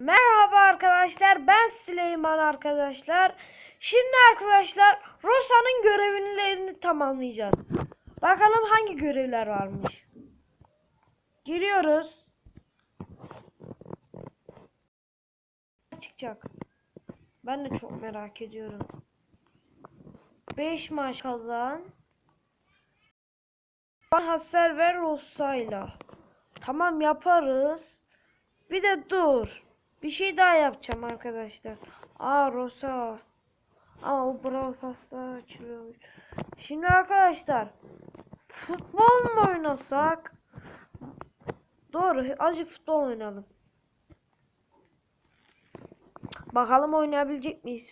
Merhaba arkadaşlar ben Süleyman arkadaşlar. Şimdi arkadaşlar Rosa'nın görevlerini tamamlayacağız. Bakalım hangi görevler varmış. Giriyoruz. Çıkacak. Ben de çok merak ediyorum. 5 maç kazan. Hasar ver Rosa'yla. Tamam yaparız. Bir de dur. Bir şey daha yapacağım arkadaşlar. Aa Rosa. Aa o Brawl Pass'ta açılıyormuş. Şimdi arkadaşlar. Futbol mu oynasak? Doğru. Azıcık futbol oynayalım. Bakalım oynayabilecek miyiz?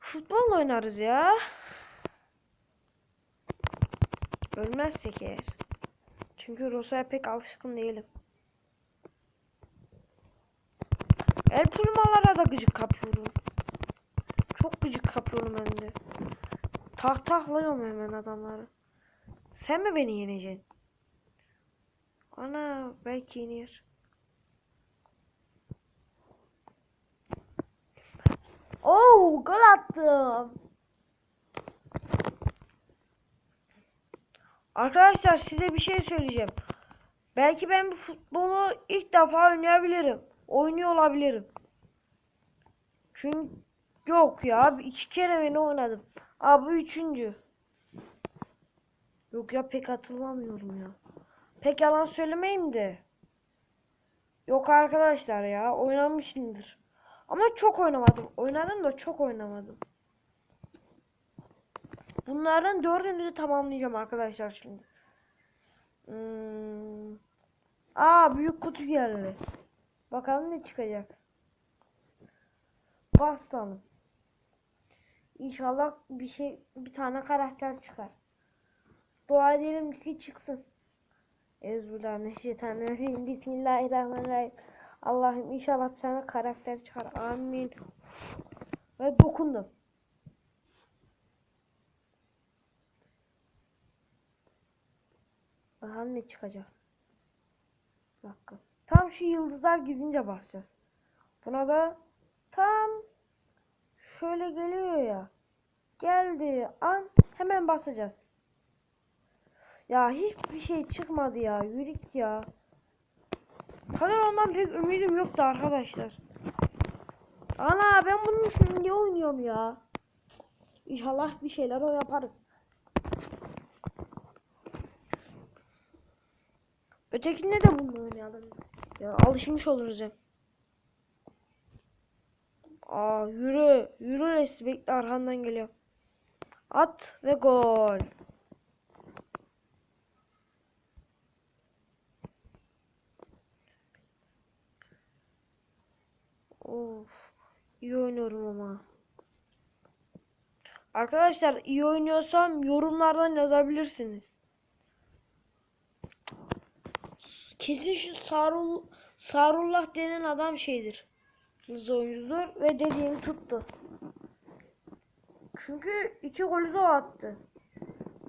Futbol oynarız ya. Ölmezsek eğer. Çünkü Rosa'ya pek alışkın değilim. El turmalara da gıcık kapıyorum. Çok gıcık kapıyorum hem de. Tak taklıyorum hemen adamları. Sen mi beni yeneceksin? Ana belki yenir. Oo gol attım. Arkadaşlar size bir şey söyleyeceğim. Belki ben bu futbolu ilk defa oynayabilirim. Oynuyor olabilirim. Çünkü yok ya iki kere beni oynadım. Abi üçüncü. Yok ya pek hatırlamıyorum ya. Pek yalan söylemeyeyim de. Yok arkadaşlar ya oynamışımdır. Ama çok oynamadım. Oynadım da çok oynamadım. Bunların dördünü de tamamlayacağım arkadaşlar şimdi. Hmm. Aa büyük kutu geldi. Bakalım ne çıkacak. Basalım. İnşallah bir şey bir tane karakter çıkar. Dua edelim ki çıksın. Euzubillahimineşşeytanirracim. Bismillahirrahmanirrahim. Allah'ım inşallah bir tane karakter çıkar. Amin. Ve dokundum. Bakalım ne çıkacak. Dakika. Tam şu yıldızlar gidince basacağız. Buna da tam şöyle geliyor ya. Geldi an hemen basacağız. Ya hiçbir şey çıkmadı ya. Yürük ya. Kadar ondan pek ümidim yoktu arkadaşlar. Ana ben bunun için niye oynuyorum ya? İnşallah bir şeyler o yaparız. Ötekinde de bunu oynayalım. Ya alışmış oluruz hem. Aa yürü. Yürü Resi bekle arkandan geliyor. At ve gol. Of. iyi oynuyorum ama. Arkadaşlar iyi oynuyorsam yorumlardan yazabilirsiniz. Kesin şu Sarul Sarullah denen adam şeydir. Hızlı oyuncudur ve dediğimi tuttu. Çünkü iki golü de o attı.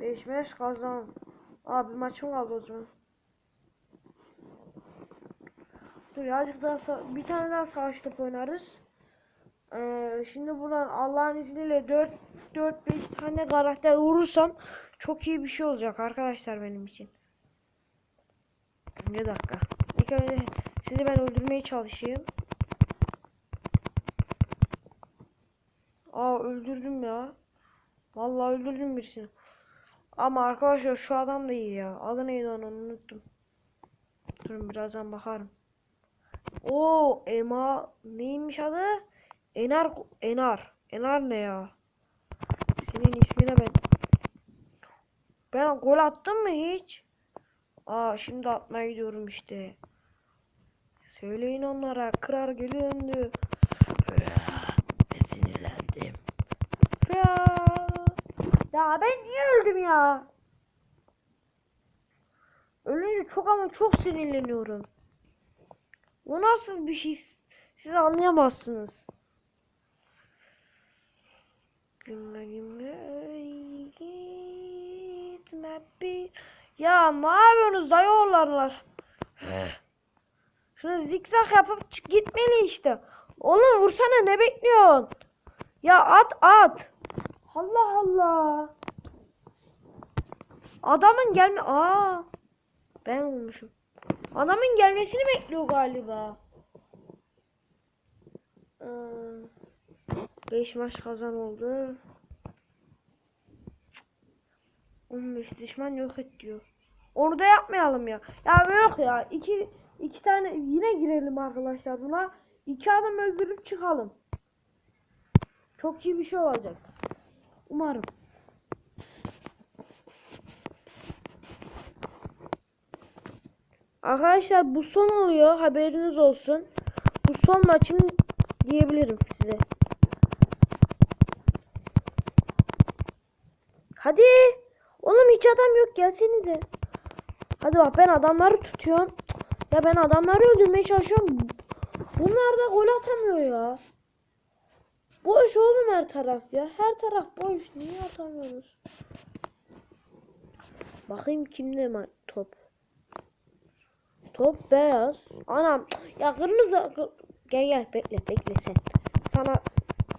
5 maç kazan. Abi maçım kaldı o zaman. Dur azıcık daha bir tane daha savaş topu oynarız. Ee, şimdi buradan Allah'ın izniyle 4 4 5 tane karakter vurursam çok iyi bir şey olacak arkadaşlar benim için. Bir dakika. İlk önce sizi ben öldürmeye çalışayım. Aa öldürdüm ya. Vallahi öldürdüm birisini. Ama arkadaşlar şu adam da iyi ya. Adı neydi onu unuttum. Durun birazdan bakarım. Oo Ema neymiş adı? Enar Enar. Enar ne ya? Senin ismine ben. Ben gol attım mı hiç? Aa şimdi atmaya gidiyorum işte. Söyleyin onlara kırar geliyordu. Sinirlendim. Ya. ya ben niye öldüm ya? Ölünce çok ama çok sinirleniyorum. Bu nasıl bir şey? Siz anlayamazsınız. Gülle gülle gitme bir. Ya ne yapıyorsunuz dayı oğullarlar? Şunu zikzak yapıp çık gitmeli işte. Oğlum vursana ne bekliyorsun? Ya at at. Allah Allah. Adamın gelme... Aa. Ben olmuşum. Adamın gelmesini bekliyor galiba. 5 maç kazan oldu. 15 düşman yok et diyor. Onu da yapmayalım ya. Ya yok ya. İki, iki tane yine girelim arkadaşlar buna. İki adam öldürüp çıkalım. Çok iyi bir şey olacak. Umarım. Arkadaşlar bu son oluyor. Haberiniz olsun. Bu son maçım diyebilirim size. Hadi. Oğlum hiç adam yok gelsenize. Hadi bak ben adamları tutuyorum. Ya ben adamları öldürmeye çalışıyorum. Bunlar da gol atamıyor ya. Boş oğlum her taraf ya. Her taraf boş. Niye atamıyoruz? Bakayım kimde top. Top beyaz. Anam. Ya kırmızı. kır- Gel gel bekle bekle sen. Sana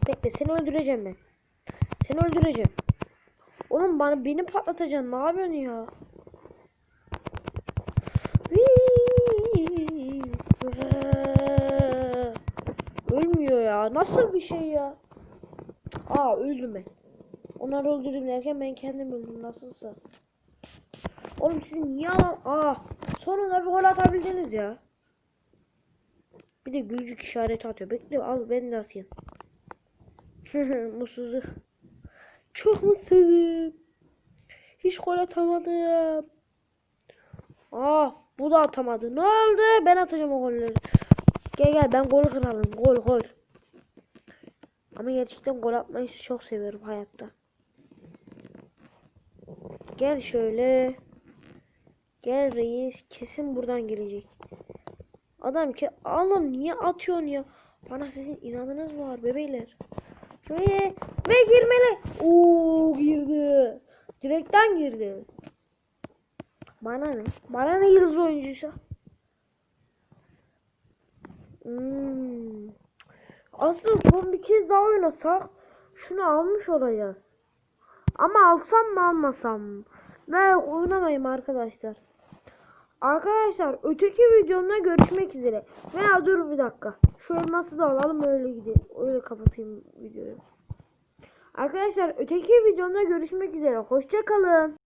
bekle seni öldüreceğim ben. Seni öldüreceğim. Oğlum bana beni patlatacaksın. Ne yapıyorsun ya? Ölmüyor ya. Nasıl bir şey ya? Aa öldüm ben. Onları öldürdüm derken ben kendim öldüm nasılsa. Oğlum sizin niye alan... Aa sonunda bir gol atabildiniz ya. Bir de gülücük işareti atıyor. Bekle al ben de atayım. Mutsuzluk. Çok mutsuzum. Hiç gol atamadım. Aa bu da atamadı. Ne oldu? Ben atacağım o golleri. Gel gel ben gol kralım. Gol gol. Ama gerçekten gol atmayı çok seviyorum hayatta. Gel şöyle. Gel reis. Kesin buradan gelecek. Adam ki oğlum niye atıyorsun ya? Bana sizin inanınız var bebeyler? Ve ve girmeli. Oo girdi. Direkten girdi. Bana ne? Bana ne yıldız oyuncuysa? Hmm. Aslında son bir kez daha oynasak şunu almış olacağız. Ama alsam mı almasam mı? Ben oynamayayım arkadaşlar. Arkadaşlar öteki videomda görüşmek üzere. Veya dur bir dakika. Şu elması da alalım öyle gidelim. Öyle kapatayım videoyu. Arkadaşlar öteki videomda görüşmek üzere. Hoşça kalın.